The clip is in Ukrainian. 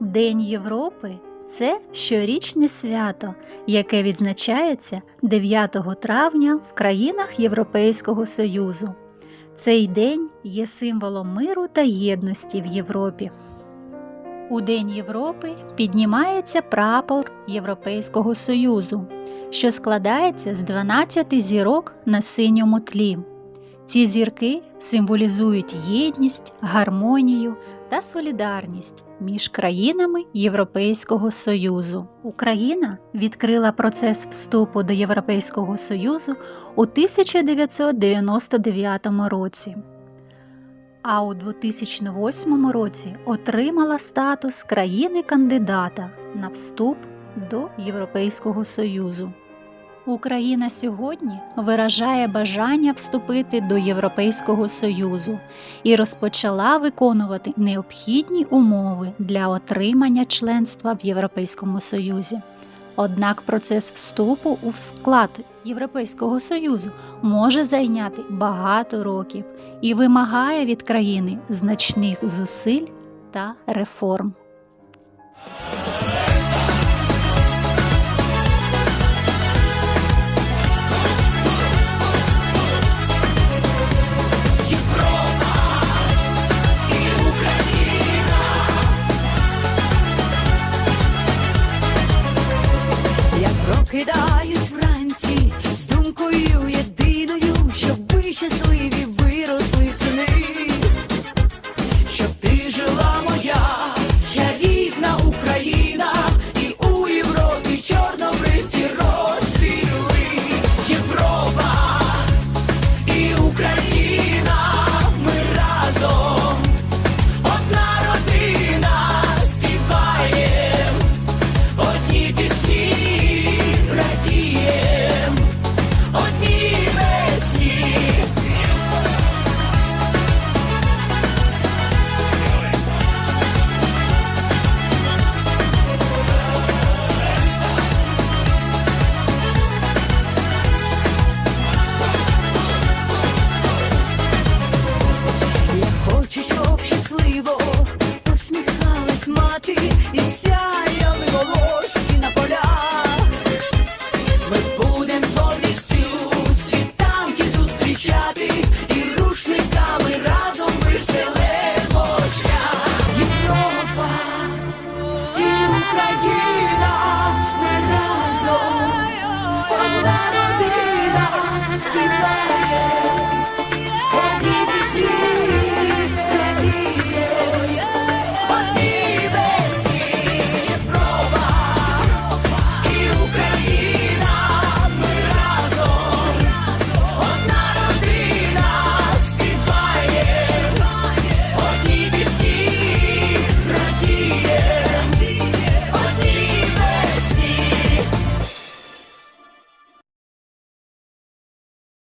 День Європи це щорічне свято, яке відзначається 9 травня в країнах Європейського Союзу. Цей день є символом миру та єдності в Європі. У День Європи піднімається прапор Європейського Союзу, що складається з 12 зірок на синьому тлі. Ці зірки символізують єдність, гармонію та солідарність між країнами Європейського Союзу. Україна відкрила процес вступу до Європейського Союзу у 1999 році, а у 2008 році отримала статус країни-кандидата на вступ до Європейського Союзу. Україна сьогодні виражає бажання вступити до Європейського Союзу і розпочала виконувати необхідні умови для отримання членства в Європейському Союзі. Однак процес вступу у склад Європейського Союзу може зайняти багато років і вимагає від країни значних зусиль та реформ. кидай.